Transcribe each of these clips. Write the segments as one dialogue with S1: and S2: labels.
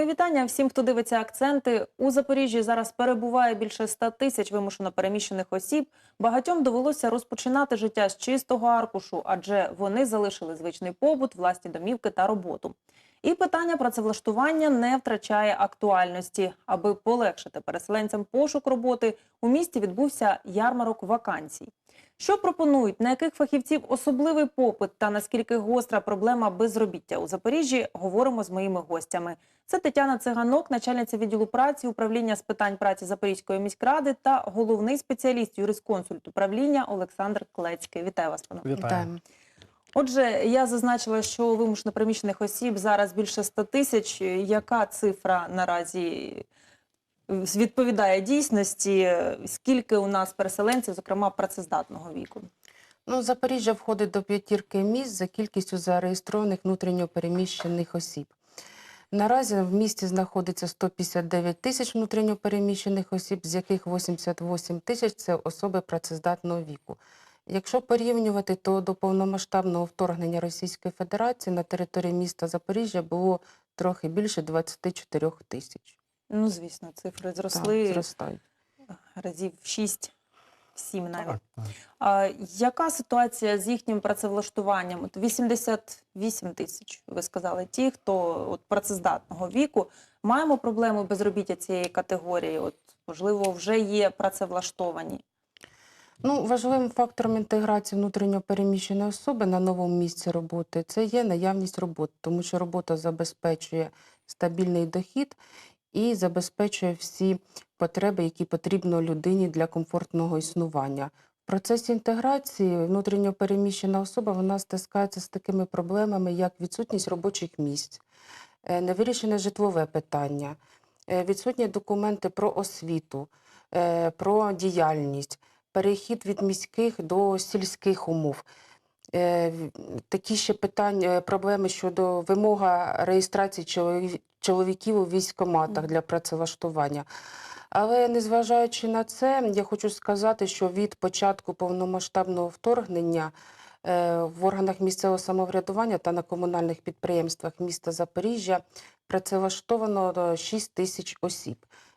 S1: Мої вітання всім, хто дивиться акценти. У Запоріжжі зараз перебуває більше 100 тисяч вимушено переміщених осіб. Багатьом довелося розпочинати життя з чистого аркушу, адже вони залишили звичний побут, власні домівки та роботу. І питання працевлаштування не втрачає актуальності. Аби полегшити переселенцям пошук роботи, у місті відбувся ярмарок вакансій. Що пропонують, на яких фахівців особливий попит та наскільки гостра проблема безробіття у Запоріжжі, говоримо з моїми гостями. Це Тетяна Циганок, начальниця відділу праці управління з питань праці Запорізької міськради та головний спеціаліст юрисконсульт управління Олександр Клецький. Вітаю вас, пане.
S2: Вітаємо.
S1: Отже, я зазначила, що вимушено переміщених осіб зараз більше 100 тисяч. Яка цифра наразі відповідає дійсності? Скільки у нас переселенців, зокрема працездатного віку?
S2: Ну, Запоріжжя входить до п'ятірки міст за кількістю зареєстрованих внутрішньо переміщених осіб. Наразі в місті знаходиться 159 тисяч внутрішньо переміщених осіб, з яких 88 тисяч це особи працездатного віку. Якщо порівнювати, то до повномасштабного вторгнення Російської Федерації на території міста Запоріжжя було трохи більше 24 тисяч.
S1: Ну, звісно, цифри
S2: Так,
S1: зросли
S2: зростають.
S1: разів 6 7 навіть.
S3: Так, так.
S1: А яка ситуація з їхнім працевлаштуванням? От 88 тисяч, ви сказали, ті, хто от працездатного віку. Маємо проблеми безробіття цієї категорії? От, можливо, вже є працевлаштовані.
S2: Ну, важливим фактором інтеграції внутрішньо переміщеної особи на новому місці роботи це є наявність роботи, тому що робота забезпечує стабільний дохід і забезпечує всі потреби, які потрібно людині для комфортного існування. В процесі інтеграції внутрішньо переміщена особа вона стискається з такими проблемами, як відсутність робочих місць, е, невирішене житлове питання, е, відсутні документи про освіту, е, про діяльність перехід від міських до сільських умов. Е, Такі ще питання, проблеми щодо вимога реєстрації чоловіків у військкоматах для працевлаштування. Але незважаючи на це, я хочу сказати, що від початку повномасштабного вторгнення е, в органах місцевого самоврядування та на комунальних підприємствах міста Запоріжжя працевлаштовано 6 тисяч осіб,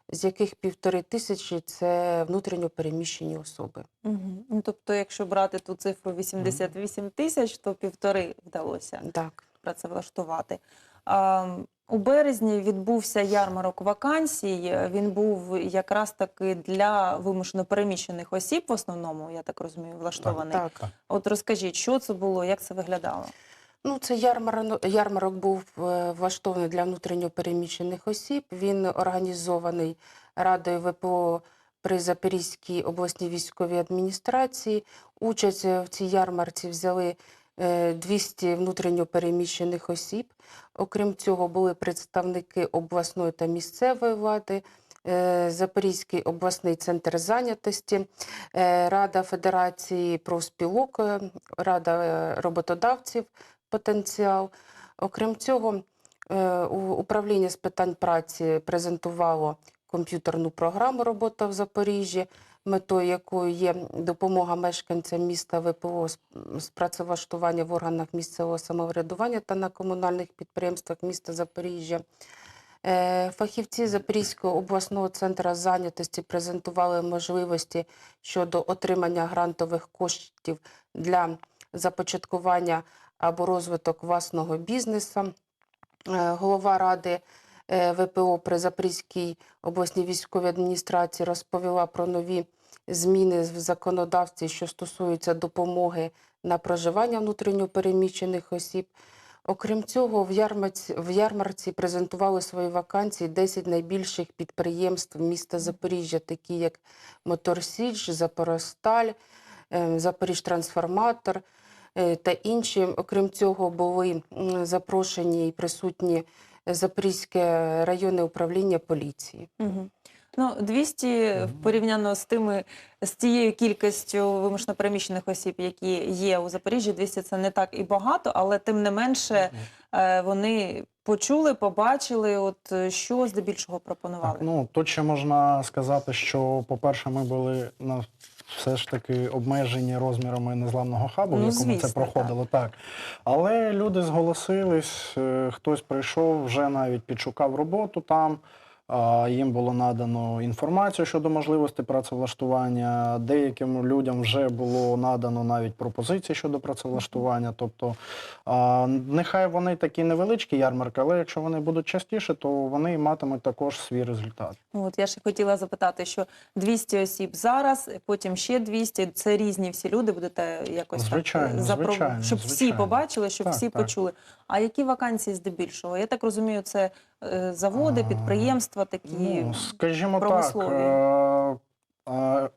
S2: з яких півтори тисячі це внутрішньо переміщені особи.
S1: Угу. Ну, тобто, якщо брати ту цифру 88 тисяч, то півтори вдалося
S2: Так.
S1: працевлаштувати. А, у березні відбувся ярмарок вакансій. Він був якраз таки для вимушено переміщених осіб, в основному, я так розумію, влаштований.
S2: Так.
S3: Так.
S1: От розкажіть, що це було, як це виглядало?
S2: Ну, це ярмарок, був е, влаштований для внутрішньо переміщених осіб. Він організований Радою ВПО при Запорізькій обласній військовій адміністрації. Участь е, в цій ярмарці взяли е, 200 внутрішньо переміщених осіб. Окрім цього, були представники обласної та місцевої влади. е, Запорізький обласний центр зайнятості, е, Рада Федерації профспілок, е, Рада е, роботодавців потенціал. Окрім цього, е, управління з питань праці презентувало комп'ютерну програму Робота в Запоріжжі, метою якої є допомога мешканцям міста ВПО з- працевлаштування в органах місцевого самоврядування та на комунальних підприємствах міста Запоріжжя. Е, Фахівці Запорізького обласного центру зайнятості презентували можливості щодо отримання грантових коштів для започаткування або розвиток власного бізнесу. Е, Голова ради е, ВПО при Запорізькій обласній військовій адміністрації розповіла про нові зміни в законодавстві, що стосуються допомоги на проживання внутрішньо переміщених осіб. Окрім цього, в ярмарці, в ярмарці презентували свої вакансії 10 найбільших підприємств міста Запоріжжя, такі як Моторсіч, Запоросталь, е, Запоріжтрансформатор та інші. Окрім цього, були запрошені і присутні Запорізьке районне управління поліції.
S1: Угу. Ну, 200 порівняно з тими з тією кількістю вимушено переміщених осіб, які є у Запоріжжі, 200 це не так і багато, але тим не менше е, вони почули, побачили, от е, що здебільшого пропонували.
S3: Так, ну тут ще можна сказати, що, по-перше, ми були на все ж таки обмежені розмірами незламного хабу,
S1: Ну,
S3: в якому
S1: звісно,
S3: це проходило. Так. Але люди зголосились, е, хтось прийшов, вже навіть підшукав роботу там. Їм було надано інформацію щодо можливості працевлаштування. Деяким людям вже було надано навіть пропозиції щодо працевлаштування. Тобто, нехай вони такі невеличкі ярмарки, але якщо вони будуть частіше, то вони матимуть також свій результат.
S1: От я ще хотіла запитати, що 200 осіб зараз, потім ще 200, це різні всі люди, будете якось
S3: Звичайно,
S1: так, запро-
S3: звичайно,
S1: щоб всі побачили, щоб
S3: Так,
S1: всі
S3: так.
S1: почули. А які вакансії здебільшого? Я так розумію, це е, заводи, підприємства такі.
S3: Ну, скажімо так,
S1: промислові.
S3: е, е,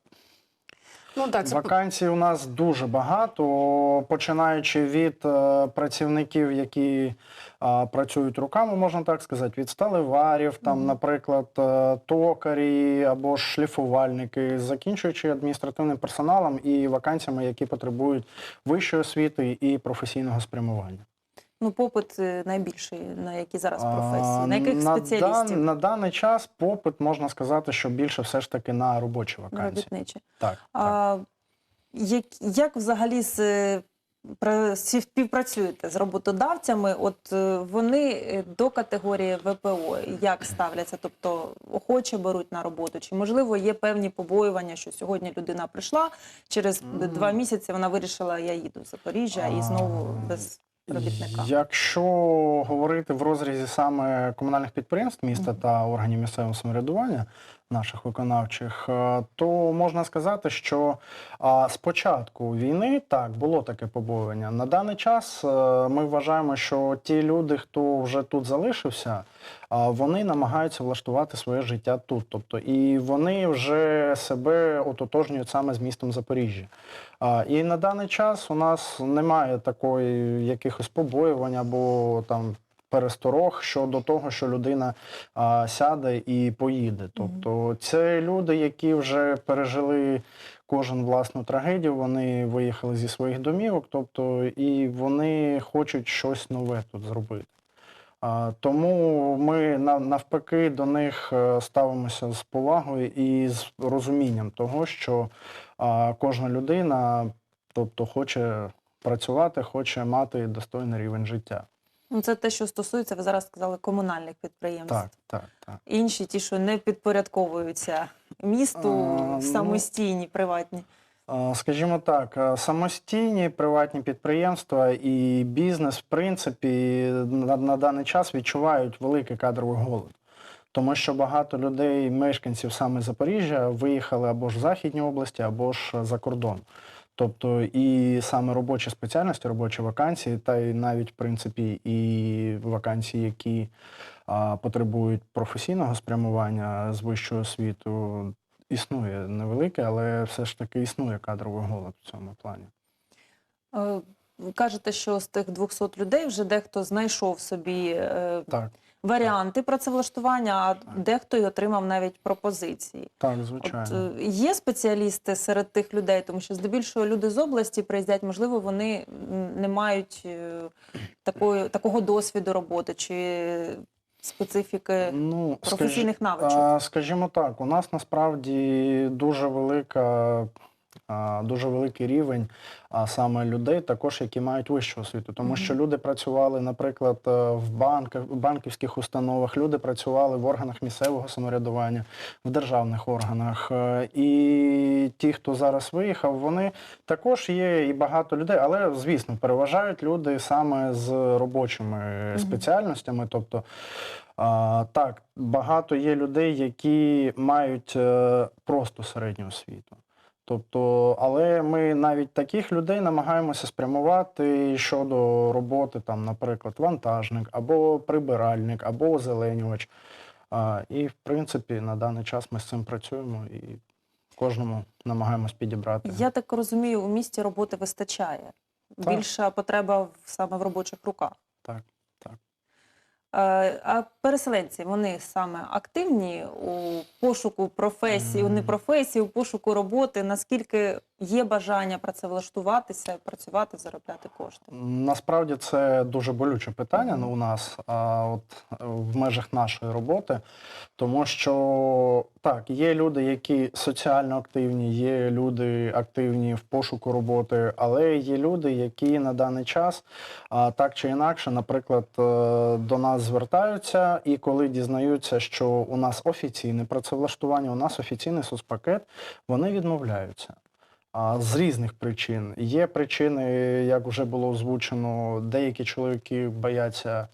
S2: Ну, да, це
S3: вакансій у нас дуже багато, починаючи від е, працівників, які е, працюють руками, можна так сказати, від сталеварів, там,
S1: Мгм.
S3: наприклад, е, токарі або ж шліфувальники, закінчуючи адміністративним персоналом і вакансіями, які потребують вищої освіти і професійного спрямування.
S1: Ну, попит е, найбільший, на які зараз професії, на яких
S3: на
S1: спеціалістів?
S3: дан- на даний час попит можна сказати, що більше все ж таки на робочі вакансії.
S1: Робітничі.
S3: Так, так.
S1: Як, як взагалі з, е, співпрацюєте з роботодавцями? От е, вони до категорії ВПО як ставляться? Тобто охоче беруть на роботу? Чи можливо є певні побоювання, що сьогодні людина прийшла, через два місяці вона вирішила, я їду в Запоріжжя і знову без робітника?
S3: Якщо говорити в розрізі саме комунальних підприємств міста та органів місцевого самоврядування наших виконавчих, е, то можна сказати, що з початку війни так було таке побоювання. На даний час е, ми вважаємо, що ті люди, хто вже тут залишився, вони намагаються влаштувати своє життя тут. Тобто, і вони вже себе ототожнюють саме з містом Запоріжжя. І на даний час у нас немає такої якихось побоювань або там пересторог щодо того, що людина а, сяде і поїде. Тобто це люди, які вже пережили кожен власну трагедію, вони виїхали зі своїх домівок, тобто і вони хочуть щось нове тут зробити. Тому ми навпаки до них е, ставимося з повагою і з розумінням того, що кожна людина, тобто, хоче працювати, хоче мати достойний рівень життя.
S1: Ну, це те, що стосується, ви зараз сказали, комунальних підприємств.
S3: Так, так, так.
S1: Інші, ті, що не підпорядковуються місту,
S3: А, ну,
S1: самостійні, приватні.
S3: Скажімо так, е, самостійні приватні підприємства і бізнес, в принципі, на, на даний час відчувають великий кадровий голод. Тому що багато людей, мешканців саме Запоріжжя, виїхали або ж в Західній області, або ж за кордон. Тобто і саме робочі спеціальності, робочі вакансії, та й навіть, в принципі, і вакансії, які а, потребують професійного спрямування з вищою освітою, існує невелике, але все ж таки існує кадровий голод в цьому плані.
S1: Е, Ви кажете, що з тих 200 людей вже дехто знайшов собі е,
S3: Так,
S1: варіанти працевлаштування, а дехто й отримав навіть пропозиції.
S3: так, звичайно.
S1: е, є спеціалісти серед тих людей, тому що здебільшого люди з області приїздять, можливо, вони не мають е, такої, такого досвіду роботи чи специфіки
S3: Ну, скажі-
S1: професійних навичок.
S3: А, Скажімо так, у нас насправді дуже велика. Дуже великий рівень а саме людей, також які мають вищу освіту, тому
S1: Мгм.
S3: що люди працювали, наприклад, е, в банках, в банківських установах, люди працювали в органах місцевого самоврядування, в державних органах. Е, І ті, хто зараз виїхав, вони також є і багато людей, але звісно, переважають люди саме з робочими
S1: Мгм.
S3: спеціальностями, тобто. А, так, багато є людей, які мають е, просто середню освіту. Тобто, але ми навіть таких людей намагаємося спрямувати щодо роботи, там, наприклад, вантажник, або прибиральник, або озеленювач. А, і, в принципі, на даний час ми з цим працюємо і кожному намагаємось підібрати.
S1: Я так розумію, у місті роботи вистачає.
S3: Так.
S1: Більша потреба саме в робочих руках.
S3: Так,
S1: А переселенці вони саме активні у пошуку професії,
S3: mm
S1: не професії, у пошуку роботи. Наскільки є бажання працевлаштуватися, працювати, заробляти кошти?
S3: Насправді це дуже болюче питання ну, у нас а, от, в межах нашої роботи, тому що так, є люди, які соціально активні, є люди активні в пошуку роботи, але є люди, які на даний час а, так чи інакше, наприклад, е, до нас звертаються, і коли дізнаються, що у нас офіційне працевлаштування, у нас офіційний соцпакет, вони відмовляються. З різних причин. Є причини, як вже було озвучено, деякі чоловіки бояться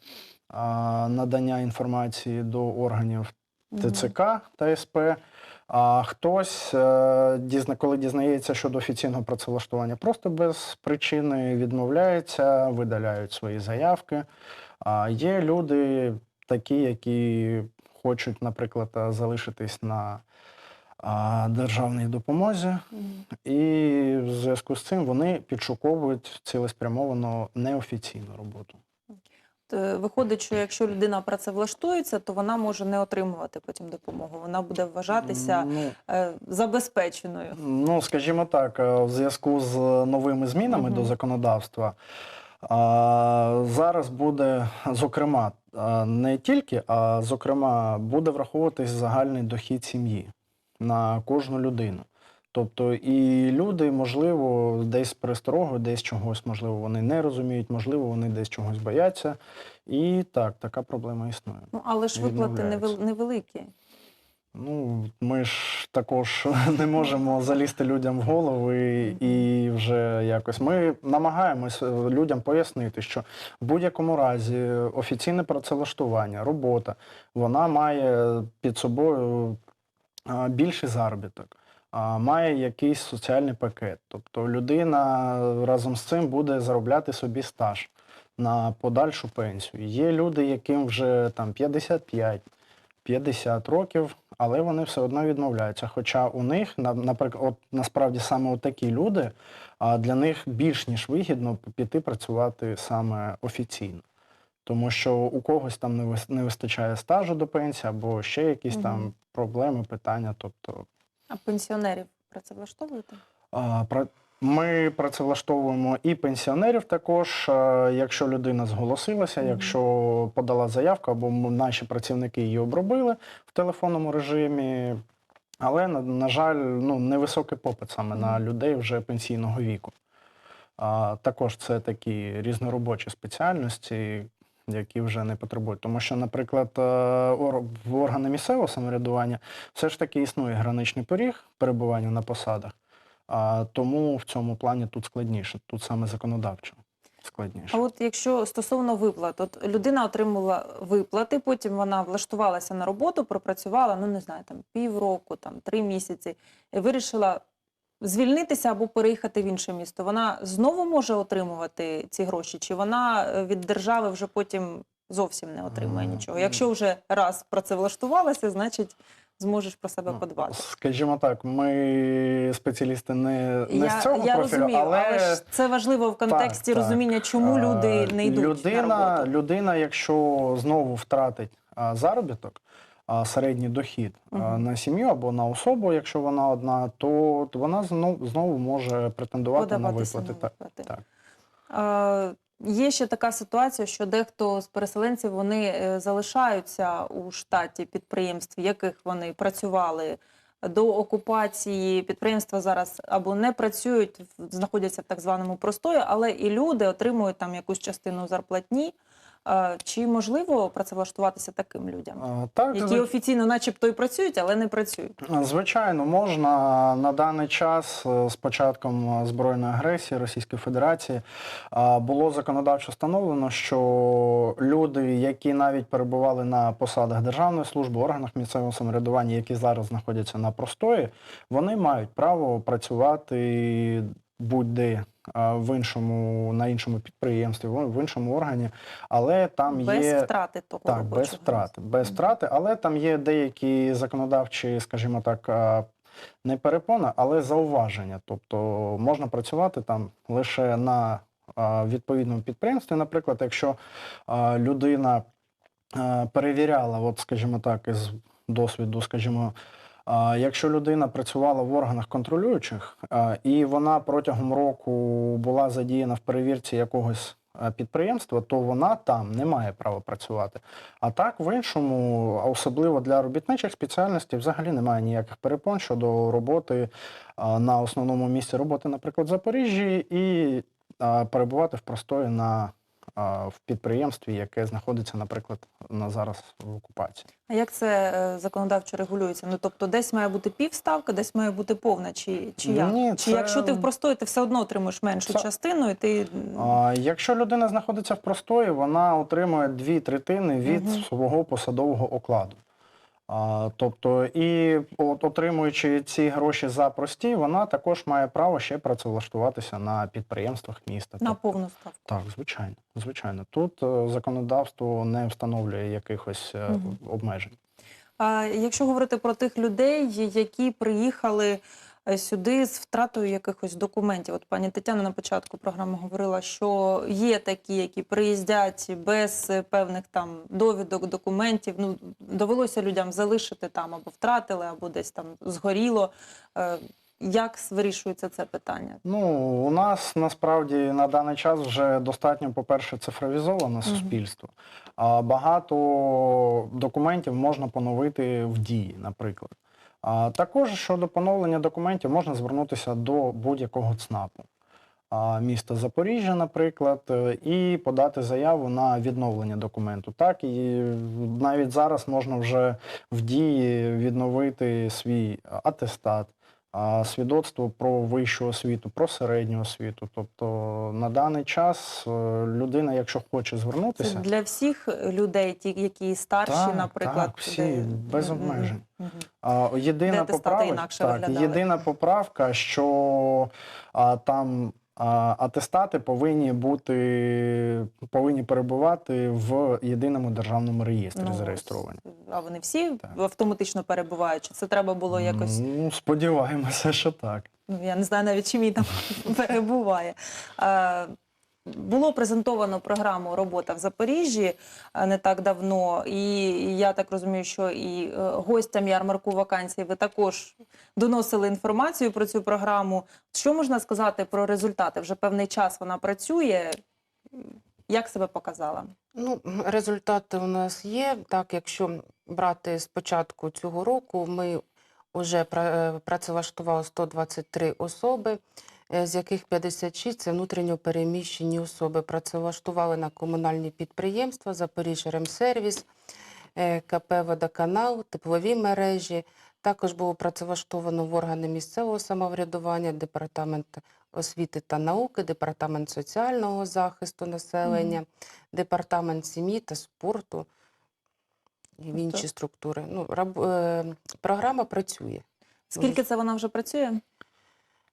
S3: надання інформації до органів ТЦК та СП. А хтось, е, коли дізнається щодо офіційного працевлаштування, просто без причини відмовляється, видаляють свої заявки. А є люди такі, які хочуть, наприклад, залишитись на державній допомозі, і в зв'язку з цим вони підшуковують цілеспрямовано неофіційну роботу.
S1: Е, Виходить, що якщо людина працевлаштується, то вона може не отримувати потім допомогу. Вона буде вважатися
S3: Ну,
S1: е, забезпеченою.
S3: Ну, скажімо так, е, в зв'язку з новими змінами
S1: Мгм.
S3: до законодавства зараз буде, зокрема, не тільки, а зокрема, буде враховуватись загальний дохід сім'ї на кожну людину. Тобто і люди, можливо, десь пересторогою, десь чогось, можливо, вони не розуміють, можливо, вони десь чогось бояться. І так, така проблема існує.
S1: Ну але ж виплати невеликі.
S3: Ну, ми ж також не можемо залізти людям в голови і вже якось. Ми намагаємось е, людям пояснити, що в будь-якому разі офіційне працевлаштування, робота, вона має під собою більший заробіток, має якийсь соціальний пакет. Тобто людина разом з цим буде заробляти собі стаж на подальшу пенсію. Є люди, яким вже там 55, 50 років, але вони все одно відмовляються. Хоча у них, на- наприклад, от насправді саме такі люди, для них більш ніж вигідно піти працювати саме офіційно. Тому що у когось там не вис- вистачає стажу до пенсії, або ще якісь там проблеми, питання. Тобто
S1: А пенсіонерів працевлаштовуєте?
S3: а, пра- Ми працевлаштовуємо і пенсіонерів також, якщо людина зголосилася,
S1: Мгм.
S3: якщо подала заявку, або наші працівники її обробили в телефонному режимі. Але, на, на жаль, ну, невисокий попит саме на людей вже пенсійного віку. А, також це такі різноробочі спеціальності, які вже не потребують. Тому що, наприклад, е, в органи місцевого самоврядування все ж таки існує граничний поріг перебування на посадах. Тому в цьому плані тут складніше, тут саме законодавчо складніше.
S1: А от якщо стосовно виплат, от людина отримала виплати, потім вона влаштувалася на роботу, пропрацювала, ну не знаю, там півроку, там три місяці, і вирішила звільнитися або переїхати в інше місто. Вона знову може отримувати ці гроші, чи вона е, від держави вже потім зовсім не отримує нічого? Якщо вже раз працевлаштувалася, значить зможеш про себе
S3: Ну,
S1: подбати.
S3: Скажімо так, ми спеціалісти не, не з цього
S1: я
S3: профілю,
S1: розумію,
S3: але,
S1: але ж це важливо в контексті
S3: так.
S1: розуміння, чому
S3: Е,
S1: люди не йдуть
S3: людина,
S1: на роботу.
S3: Людина, якщо знову втратить а, заробіток, середній дохід а,
S1: Мгм.
S3: на сім'ю або на особу, якщо вона одна, то вона знову, знову може претендувати на виплати. Так, так.
S1: Е, Є ще така ситуація, що дехто з переселенців вони е, залишаються у штаті підприємств, в яких вони працювали до окупації. Підприємства зараз або не працюють, знаходяться в так званому простої, але і люди отримують там якусь частину зарплатні. Е, Чи можливо працевлаштуватися таким людям,
S3: так
S1: які
S3: зв-
S1: офіційно, начебто, і працюють, але не працюють?
S3: Звичайно, можна. На даний час е, з початком е, збройної агресії Російської Федерації а, було законодавчо встановлено, що люди, які навіть перебували на посадах державної служби, органах місцевого самоврядування, які зараз знаходяться на простої, вони мають право працювати будь-де в іншому на іншому підприємстві, в іншому органі, але там
S1: без
S3: є
S1: втрати того
S3: так,
S1: робочого
S3: без втрати, без втрати, але там є деякі законодавчі, скажімо так, не перепона, але зауваження. Тобто можна працювати там лише на відповідному підприємстві. Наприклад, якщо людина перевіряла, от, скажімо так, із досвіду, скажімо, Якщо людина працювала в органах контролюючих і вона протягом року була задіяна в перевірці якогось підприємства, то вона там не має права працювати. А так, в іншому, особливо для робітничих спеціальностей, взагалі немає ніяких перепон щодо роботи на основному місці роботи, наприклад, в Запоріжжі, і перебувати в простої на в підприємстві, яке знаходиться, наприклад, на зараз в окупації.
S1: А як це е, законодавчо регулюється? Ну тобто, десь має бути півставка, десь має бути повна, чи, чи як?
S3: Ні,
S1: Чи якщо ти в простої, ти все одно отримуєш меншу
S3: Це-
S1: частину, і ти
S3: А, якщо людина знаходиться в простої, вона отримує дві третини від
S1: угу.
S3: свого посадового окладу. А, тобто, і от, отримуючи ці гроші за прості, вона також має право ще працевлаштуватися на підприємствах міста.
S1: на
S3: Тобто-
S1: повну ставку.
S3: Так, звичайно, звичайно. Тут е, законодавство не встановлює якихось е,
S1: Мгм.
S3: обмежень.
S1: А якщо говорити про тих людей, які приїхали сюди з втратою якихось документів, от пані Тетяна на початку програми говорила, що є такі, які приїздять без е, певних там довідок, документів. Ну довелося людям залишити там або втратили, або десь там згоріло. Е, Як вирішується це питання?
S3: Ну, у нас насправді на даний час вже достатньо, по-перше, цифровізоване суспільство. А багато документів можна поновити в дії, наприклад. Також щодо поновлення документів можна звернутися до будь-якого ЦНАПу. Міста Запоріжжя, наприклад, е, і подати заяву на відновлення документу. Так, і навіть зараз можна вже в дії відновити свій атестат, а, свідоцтво про вищу освіту, про середню освіту. Тобто на даний час е, людина, якщо хоче
S1: Це
S3: звернутися,
S1: для всіх людей, ті, які старші,
S3: Так,
S1: наприклад,
S3: так, всі,
S1: де-
S3: без обмежень.
S1: Угу.
S3: А, єдина, поправка, так, єдина поправка, що а, там атестати повинні бути повинні перебувати в єдиному державному реєстрі
S1: Ну,
S3: зареєстровані.
S1: А вони всі
S3: Так.
S1: автоматично перебувають? Чи це треба було якось?
S3: Ну, сподіваємося, що так.
S1: Ну, я не знаю навіть, чи мій там перебуває. Було презентовано програму Робота в Запоріжжі е, не так давно, і я так розумію, що і е, гостям ярмарку вакансій ви також доносили інформацію про цю програму. Що можна сказати про результати? Вже певний час вона працює. Як себе показала?
S2: Ну, результати у нас є. Так, якщо брати з початку цього року, ми вже е, працевлаштували 123 особи, з яких 56 – це внутрішньо переміщені особи. Працевлаштували на комунальні підприємства, Запоріжжя Ремсервіс, е, КП «Водоканал», теплові мережі. Також було працевлаштовано в органи місцевого самоврядування, департамент освіти та науки, департамент соціального захисту населення, департамент сім'ї та спорту і в інші
S1: Тобто-
S2: структури. Ну, раб- е, програма працює.
S1: Скільки це вона вже працює?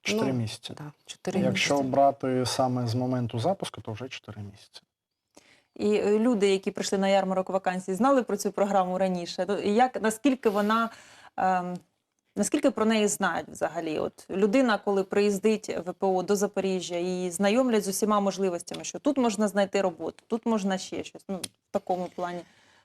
S3: Чотири
S2: Ну,
S3: місяці.
S2: Да, чотири
S3: Якщо
S2: місяці.
S3: брати саме з моменту запуску, то вже чотири місяці.
S1: І е, люди, які прийшли на ярмарок вакансій, знали про цю програму раніше. Ну, як наскільки вона ем, наскільки про неї знають взагалі? От людина, коли приїздить ВПО до Запоріжжя і знайомлять з усіма можливостями, що тут можна знайти роботу, тут можна ще щось. Ну в такому плані.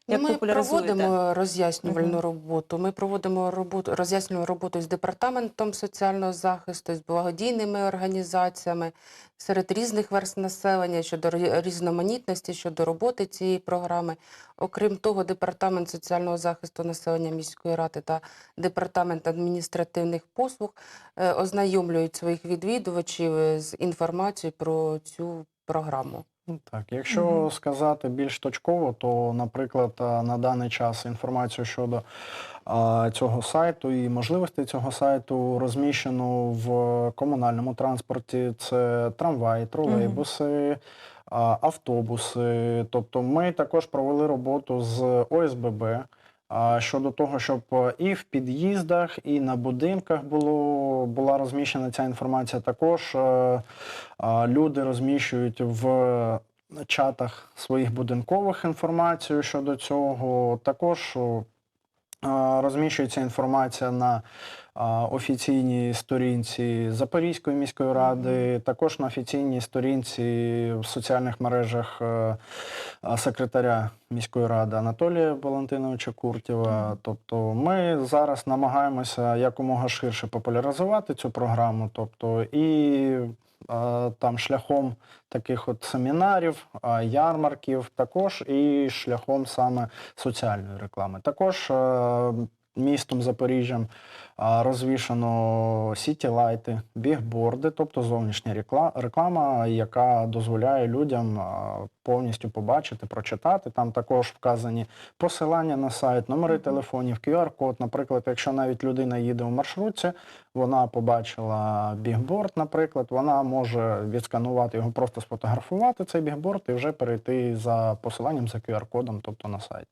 S1: Як
S2: Ми проводимо роз'яснювальну
S1: Мгм.
S2: роботу. Ми проводимо роботу роз'яснювальну роботу з департаментом соціального захисту, з благодійними організаціями серед різних верст населення щодо різноманітності, щодо роботи цієї програми. Окрім того, департамент соціального захисту населення міської ради та департамент адміністративних послуг е, ознайомлюють своїх відвідувачів е, з інформацією про цю програму.
S3: Ну, Так, якщо
S1: угу.
S3: сказати більш точково, то, наприклад, на даний час інформацію щодо а, цього сайту і можливостей цього сайту розміщено в комунальному транспорті. Це трамваї, тролейбуси, Угу. автобуси. Тобто ми також провели роботу з ОСББ. Щодо того, щоб е, і в під'їздах, і на будинках було, була розміщена ця інформація, також е, люди розміщують в чатах своїх будинкових інформацію щодо цього. Також розміщується інформація на офіційній сторінці Запорізької міської ради, також на офіційній сторінці в соціальних мережах е, секретаря міської ради Анатолія Валентиновича Куртєва. Тобто ми зараз намагаємося якомога ширше популяризувати цю програму, тобто і там шляхом таких от семінарів, е, ярмарків, також і шляхом саме соціальної реклами. Також е, містом Запоріжжям розвішано сіті-лайти, бігборди, тобто зовнішня реклама, яка дозволяє людям повністю побачити, прочитати. Там також вказані посилання на сайт, номери телефонів, QR-код. Наприклад, якщо навіть людина їде у маршрутці, вона побачила бігборд, наприклад, вона може відсканувати його, просто сфотографувати цей бігборд і вже перейти за посиланням за QR-кодом, тобто на сайт.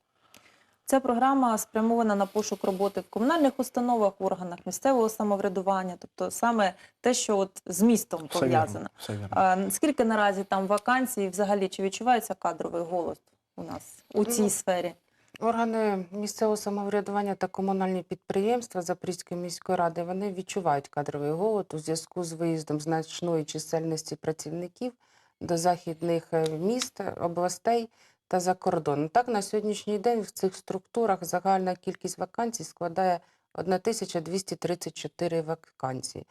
S1: Ця програма спрямована на пошук роботи в комунальних установах, в органах місцевого самоврядування, тобто саме те, що от з містом пов'язано. скільки наразі там вакансій, взагалі чи відчувається кадровий голос у нас у цій
S2: Ну,
S1: сфері?
S2: Органи місцевого самоврядування та комунальні підприємства Запорізької міської ради вони відчувають кадровий голод у зв'язку з виїздом значної чисельності працівників до західних е, міст, областей та за кордон. Так, на сьогоднішній день в цих структурах загальна кількість вакансій складає 1234 вакансії.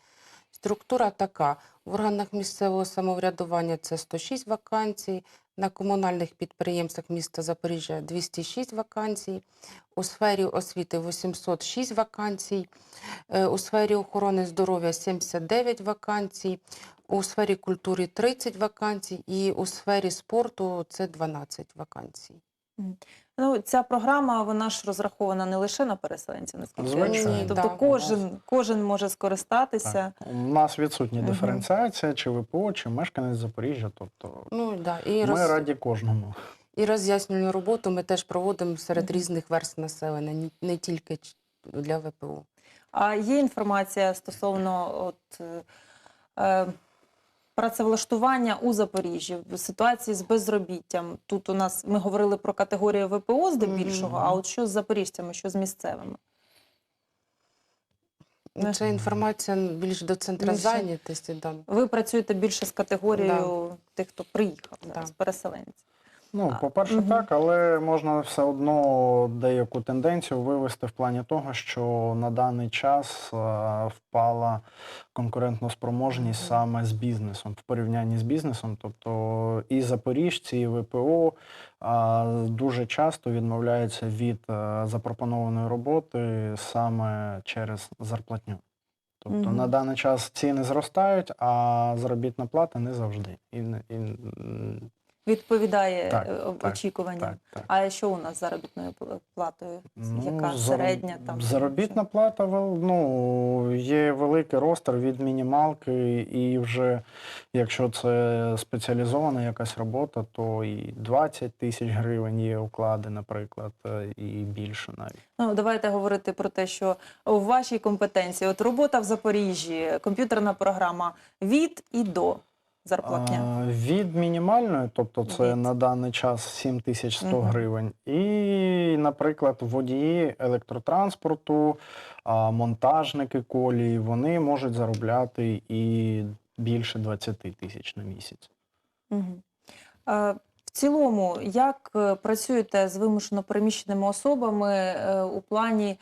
S2: Структура така: в органах місцевого самоврядування це 106 вакансій, на комунальних підприємствах міста Запоріжжя 206 вакансій, у сфері освіти 806 вакансій, е, у сфері охорони здоров'я 79 вакансій, у сфері культури 30 вакансій і у сфері спорту це 12 вакансій.
S1: Ну, ця програма вона ж розрахована не лише на переселенців, наскільки.
S2: Ні,
S1: Тобто
S2: да.
S1: кожен, кожен може скористатися.
S3: Так. У нас відсутня диференціація, чи ВПО, чи мешканець Запоріжжя. Тобто
S2: Ну, да, і,
S3: ми
S2: роз...
S3: раді кожному.
S2: і роз'яснювальну роботу ми теж проводимо серед різних верст населення, не тільки для ВПО.
S1: А є інформація стосовно от, е, е, працевлаштування у Запоріжжі в ситуації з безробіттям. Тут у нас ми говорили про категорію ВПО здебільшого,
S3: Мгм.
S1: а от що з запоріжцями, що з місцевими?
S2: Ну, Це інформація більш до центру зайнятості. Да.
S1: Ви працюєте більше з категорією тих, хто приїхав
S2: Да.
S1: зараз, переселенців.
S3: Ну, по-перше,
S1: мгм.
S3: так, але можна все одно деяку тенденцію вивести в плані того, що на даний час впала конкурентноспроможність саме з бізнесом в порівнянні з бізнесом. Тобто і запоріжці, і ВПО а, дуже часто відмовляються від е, запропонованої роботи саме через зарплатню. Тобто
S1: Мгм.
S3: на даний час ціни зростають, а заробітна плата не завжди. І, і,
S1: Відповідає
S3: Так,
S1: е, об-
S3: так, так, так.
S1: А що у нас з заробітною пл- платою? Яка
S3: зар-
S1: середня там?
S3: Заробітна плата ну, є великий розтер від мінімалки, і вже якщо це спеціалізована якась робота, то і 20 тисяч гривень є уклади, наприклад, е, і більше навіть.
S1: Ну, давайте говорити про те, що у вашій компетенції, от робота в Запоріжжі, комп'ютерна програма від і до зарплатня.
S3: А, від мінімальної, тобто це
S1: Від.
S3: на даний час 7100
S1: Мгм.
S3: гривень. І, наприклад, водії електротранспорту, а, монтажники колії, вони можуть заробляти і більше 20 тисяч на місяць.
S1: Мгм. Е, В цілому, як е, працюєте з вимушено переміщеними особами е, у плані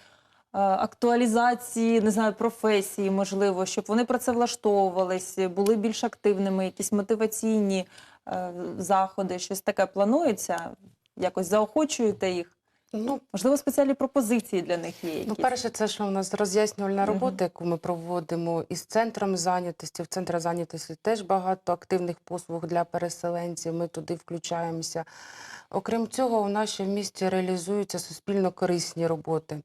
S1: актуалізації, не знаю, професії, можливо, щоб вони працевлаштовувались, були більш активними, якісь мотиваційні е, заходи, щось таке планується? Якось заохочуєте їх?
S2: Ну,
S1: Можливо, спеціальні пропозиції для них є.
S2: Ну, перше, це що у нас роз'яснювальна робота, яку ми проводимо із центром зайнятості. В центрі зайнятості теж багато активних послуг для переселенців. Ми туди включаємося. Окрім цього, у нас ще в місті реалізуються суспільно корисні роботи.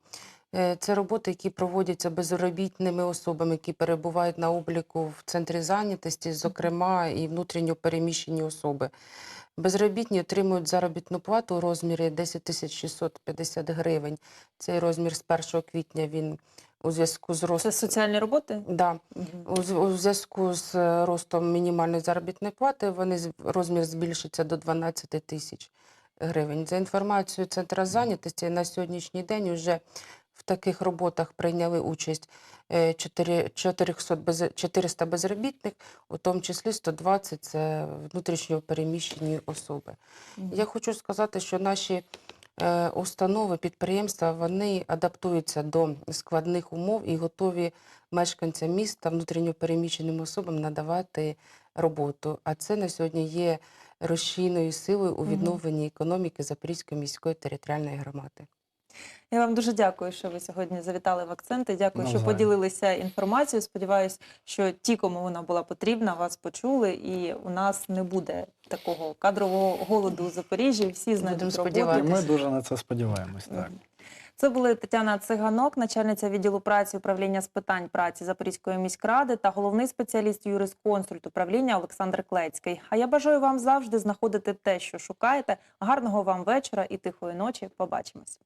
S2: Е, Це роботи, які проводяться безробітними особами, які перебувають на обліку в центрі зайнятості, зокрема і внутрішньо переміщені особи. Безробітні отримують заробітну плату у розмірі 10 тисяч 650 гривень. Цей розмір з 1 квітня він у зв'язку з
S1: Це соціальні роботи?
S2: Да, у, зв'язку з е, ростом мінімальної заробітної плати вони розмір збільшиться до 12 тисяч гривень. За інформацією Центру зайнятості, на сьогоднішній день вже таких роботах прийняли участь е, 4 400 без, 400 безробітних, у тому числі 120 – це внутрішньо переміщені особи. Я хочу сказати, що наші е, установи, підприємства, вони адаптуються до складних умов і готові мешканцям міста, внутрішньопереміщеним особам надавати роботу. А це на сьогодні є рушійною силою у відновленні економіки Запорізької міської територіальної громади.
S1: Я вам дуже дякую, що ви сьогодні завітали в акценти. Дякую, що
S3: Навзаєм.
S1: поділилися інформацією. Сподіваюсь, що ті, кому вона була потрібна, вас почули, і у нас не буде такого кадрового голоду у Запоріжжі. Всі знайдуть роботу.
S3: Ми дуже на це сподіваємось. Так.
S1: Це були Тетяна Циганок, начальниця відділу праці управління з питань праці Запорізької міськради та головний спеціаліст юрисконсульт управління Олександр Клецький. А я бажаю вам завжди знаходити те, що шукаєте. Гарного вам вечора і тихої ночі. Побачимось.